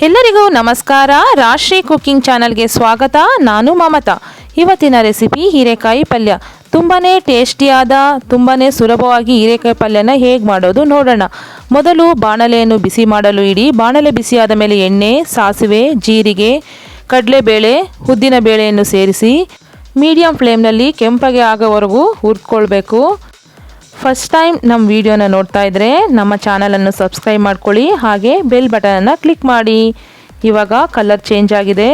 ಎಲ್ಲರಿಗೂ ನಮಸ್ಕಾರ. ರಾಷ್ಟ್ರೀಯ ಕುಕ್ಕಿಂಗ್ ಚಾನಲ್ಗೆ ಸ್ವಾಗತ. ನಾನು ಮಮತಾ. ಇವತ್ತಿನ ರೆಸಿಪಿ ಹೀರೆಕಾಯಿ ಪಲ್ಯ. ತುಂಬಾ ಟೇಸ್ಟಿಯಾದ ತುಂಬಾ ಸುಲಭವಾಗಿ ಹೀರೆಕಾಯಿ ಪಲ್ಯನ ಹೇಗೆ ಮಾಡೋದು ನೋಡೋಣ. ಮೊದಲು ಬಾಣಲೆಯನ್ನು ಬಿಸಿ ಮಾಡಲು ಇಡಿ. ಬಾಣಲೆ ಬಿಸಿಯಾದ ಮೇಲೆ ಎಣ್ಣೆ, ಸಾಸಿವೆ, ಜೀರಿಗೆ, ಕಡಲೆಬೇಳೆ ಉದ್ದಿನ ಬೇಳೆಯನ್ನು ಸೇರಿಸಿ, ಮೀಡಿಯಂ ಫ್ಲೇಮ್ನಲ್ಲಿ ಕೆಂಪಗೆ ಆಗೋವರೆಗೂ ಹುರ್ಕೊಳ್ಬೇಕು. ಫಸ್ಟ್ ಟೈಮ್ ನಮ್ಮ ವಿಡಿಯೋನ ನೋಡ್ತಾ ಇದ್ದರೆ ನಮ್ಮ ಚಾನಲನ್ನು ಸಬ್ಸ್ಕ್ರೈಬ್ ಮಾಡ್ಕೊಳ್ಳಿ, ಹಾಗೆ ಬೆಲ್ ಬಟನನ್ನು ಕ್ಲಿಕ್ ಮಾಡಿ. ಇವಾಗ ಕಲರ್ ಚೇಂಜ್ ಆಗಿದೆ.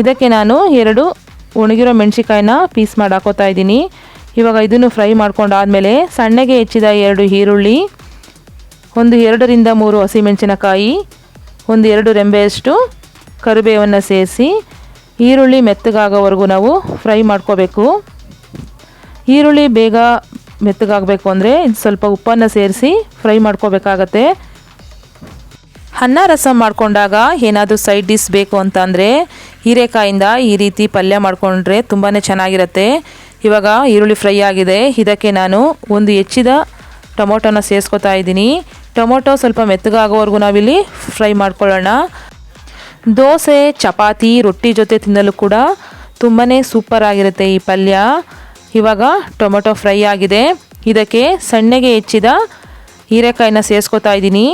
ಇದಕ್ಕೆ ನಾನು ಎರಡು ಒಣಗಿರೋ ಮೆಣಸಿಕಾಯಿನ ಪೀಸ್ ಮಾಡಿ ಹಾಕೋತಾ ಇದ್ದೀನಿ. ಇವಾಗ ಇದನ್ನು ಫ್ರೈ ಮಾಡ್ಕೊಂಡಾದಮೇಲೆ ಸಣ್ಣಗೆ ಹೆಚ್ಚಿದ ಎರಡು ಈರುಳ್ಳಿ, ಒಂದು ಎರಡರಿಂದ ಮೂರು ಹಸಿಮೆಣಸಿನಕಾಯಿ, ಒಂದು ಎರಡು ರೆಂಬೆಯಷ್ಟು ಕರಿಬೇವನ್ನು ಸೇರಿಸಿ ಈರುಳ್ಳಿ ಮೆತ್ತಗಾಗೋವರೆಗೂ ನಾವು ಫ್ರೈ ಮಾಡ್ಕೋಬೇಕು. ಈರುಳ್ಳಿ ಬೇಗ ಮೆತ್ತಗಾಗಬೇಕು ಅಂದರೆ ಸ್ವಲ್ಪ ಉಪ್ಪನ್ನು ಸೇರಿಸಿ ಫ್ರೈ ಮಾಡ್ಕೋಬೇಕಾಗತ್ತೆ. ಅನ್ನ ರಸಂ ಮಾಡಿಕೊಂಡಾಗ ಏನಾದರೂ ಸೈಡ್ ಡಿಶ್ ಬೇಕು ಅಂತ ಅಂದರೆ ಹೀರೆಕಾಯಿಂದ ಈ ರೀತಿ ಪಲ್ಯ ಮಾಡಿಕೊಂಡ್ರೆ ತುಂಬಾ ಚೆನ್ನಾಗಿರುತ್ತೆ. ಇವಾಗ ಈರುಳ್ಳಿ ಫ್ರೈ ಆಗಿದೆ. ಇದಕ್ಕೆ ನಾನು ಒಂದು ಹೆಚ್ಚಿದ ಟೊಮೊಟೊನ ಸೇರಿಸ್ಕೊತಾ ಇದ್ದೀನಿ. ಟೊಮೊಟೊ ಸ್ವಲ್ಪ ಮೆತ್ತಗಾಗೋವರೆಗೂ ನಾವಿಲ್ಲಿ ಫ್ರೈ ಮಾಡ್ಕೊಳ್ಳೋಣ. ದೋಸೆ, ಚಪಾತಿ, ರೊಟ್ಟಿ ಜೊತೆ ತಿನ್ನಲು ಕೂಡ ತುಂಬಾ ಸೂಪರ್ ಆಗಿರುತ್ತೆ ಈ ಪಲ್ಯ. ಇವಾಗ ಟೊಮೆಟೊ ಫ್ರೈ ಆಗಿದೆ. ಇದಕ್ಕೆ ಸಣ್ಣಗೆ ಹೆಚ್ಚಿದ ಹೀರೆಕಾಯಿನ ಸೇರಿಸ್ಕೊತಾ ಇದ್ದೀನಿ.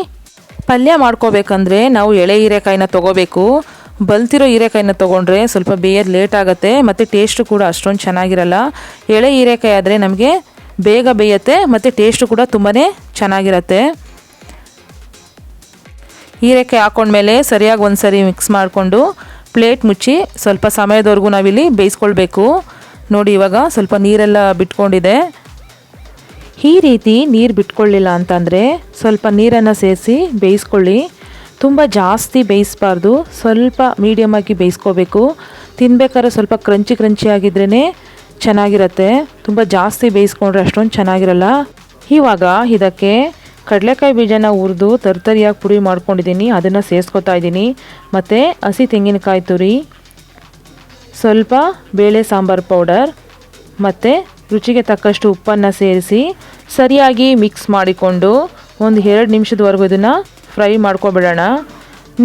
ಪಲ್ಯ ಮಾಡ್ಕೋಬೇಕಂದ್ರೆ ನಾವು ಎಳೆ ಹೀರೆಕಾಯಿನ ತೊಗೋಬೇಕು. ಬಲ್ತಿರೋ ಹೀರೆಕಾಯಿನ ತೊಗೊಂಡ್ರೆ ಸ್ವಲ್ಪ ಬೇಯೋದು ಲೇಟ್ ಆಗುತ್ತೆ, ಮತ್ತು ಟೇಸ್ಟು ಕೂಡ ಅಷ್ಟೊಂದು ಚೆನ್ನಾಗಿರಲ್ಲ. ಎಳೆ ಹೀರೆಕಾಯಿ ಆದರೆ ನಮಗೆ ಬೇಗ ಬೇಯುತ್ತೆ, ಮತ್ತು ಟೇಸ್ಟು ಕೂಡ ತುಂಬಾ ಚೆನ್ನಾಗಿರುತ್ತೆ. ಹೀರೆಕಾಯಿ ಹಾಕ್ಕೊಂಡ್ಮೇಲೆ ಸರಿಯಾಗಿ ಒಂದು ಸರಿ ಮಿಕ್ಸ್ ಮಾಡಿಕೊಂಡು ಪ್ಲೇಟ್ ಮುಚ್ಚಿ ಸ್ವಲ್ಪ ಸಮಯದವರೆಗೂ ನಾವಿಲ್ಲಿ ಬೇಯಿಸ್ಕೊಳ್ಬೇಕು. ನೋಡಿ ಇವಾಗ ಸ್ವಲ್ಪ ನೀರೆಲ್ಲ ಬಿಟ್ಕೊಂಡಿದೆ. ಈ ರೀತಿ ನೀರು ಬಿಟ್ಕೊಳ್ಳಿಲ್ಲ ಅಂತಂದರೆ ಸ್ವಲ್ಪ ನೀರನ್ನು ಸೇರಿಸಿ ಬೇಯಿಸ್ಕೊಳ್ಳಿ. ತುಂಬ ಜಾಸ್ತಿ ಬೇಯಿಸಬಾರ್ದು. ಸ್ವಲ್ಪ ಮೀಡಿಯಮಾಗಿ ಬೇಯಿಸ್ಕೋಬೇಕು. ತಿನ್ಬೇಕಾದ್ರೆ ಸ್ವಲ್ಪ ಕ್ರಂಚಿ ಕ್ರಂಚಿ ಆಗಿದ್ರೇ ಚೆನ್ನಾಗಿರುತ್ತೆ. ತುಂಬ ಜಾಸ್ತಿ ಬೇಯಿಸ್ಕೊಂಡ್ರೆ ಅಷ್ಟೊಂದು ಚೆನ್ನಾಗಿರಲ್ಲ. ಇವಾಗ ಇದಕ್ಕೆ ಕಡಲೆಕಾಯಿ ಬೀಜನ ಹುರಿದು ತರ್ತರಿಯಾಗಿ ಪುಡಿ ಮಾಡ್ಕೊಂಡಿದ್ದೀನಿ. ಅದನ್ನು ಸೇರಿಸ್ಕೊತಾ ಇದ್ದೀನಿ. ಮತ್ತು ಹಸಿ ತೆಂಗಿನಕಾಯಿ ತುರಿ ಸ್ವಲ್ಪ ಬೇಳೆ ಸಾಂಬಾರು ಪೌಡರ್ ಮತ್ತು ರುಚಿಗೆ ತಕ್ಕಷ್ಟು ಉಪ್ಪನ್ನು ಸೇರಿಸಿ ಸರಿಯಾಗಿ ಮಿಕ್ಸ್ ಮಾಡಿಕೊಂಡು ಒಂದು ಎರಡು ನಿಮಿಷದವರೆಗೂ ಇದನ್ನು ಫ್ರೈ ಮಾಡ್ಕೊಬಿಡೋಣ.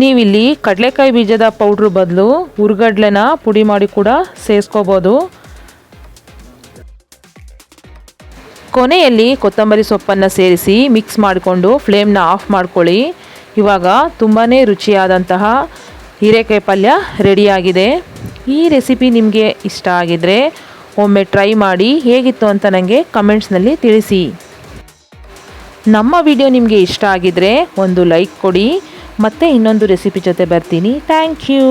ನೀವಿಲ್ಲಿ ಕಡಲೆಕಾಯಿ ಬೀಜದ ಪೌಡ್ರ್ ಬದಲು ಹುರ್ಗಡ್ಲೆನ ಪುಡಿ ಮಾಡಿ ಕೂಡ ಸೇರಿಸ್ಕೋಬೋದು. ಕೊನೆಯಲ್ಲಿ ಕೊತ್ತಂಬರಿ ಸೊಪ್ಪನ್ನು ಸೇರಿಸಿ ಮಿಕ್ಸ್ ಮಾಡಿಕೊಂಡು ಫ್ಲೇಮ್ನ ಆಫ್ ಮಾಡ್ಕೊಳ್ಳಿ. ಇವಾಗ ತುಂಬಾ ರುಚಿಯಾದಂತಹ ಹೀರೆಕಾಯಿ ಪಲ್ಯ ರೆಡಿಯಾಗಿದೆ ಈ ರೆಸಿಪಿ ನಿಮಗೆ ಇಷ್ಟ ಆಗಿದರೆ ಒಮ್ಮೆ ಟ್ರೈ ಮಾಡಿ ಹೇಗಿತ್ತು ಅಂತ ನನಗೆ ಕಮೆಂಟ್ಸ್ನಲ್ಲಿ ತಿಳಿಸಿ. ನಮ್ಮ ವಿಡಿಯೋ ನಿಮಗೆ ಇಷ್ಟ ಆಗಿದ್ರೆ ಒಂದು ಲೈಕ್ ಕೊಡಿ, ಮತ್ತೆ ಇನ್ನೊಂದು ರೆಸಿಪಿ ಜೊತೆ ಬರ್ತೀನಿ. Thank you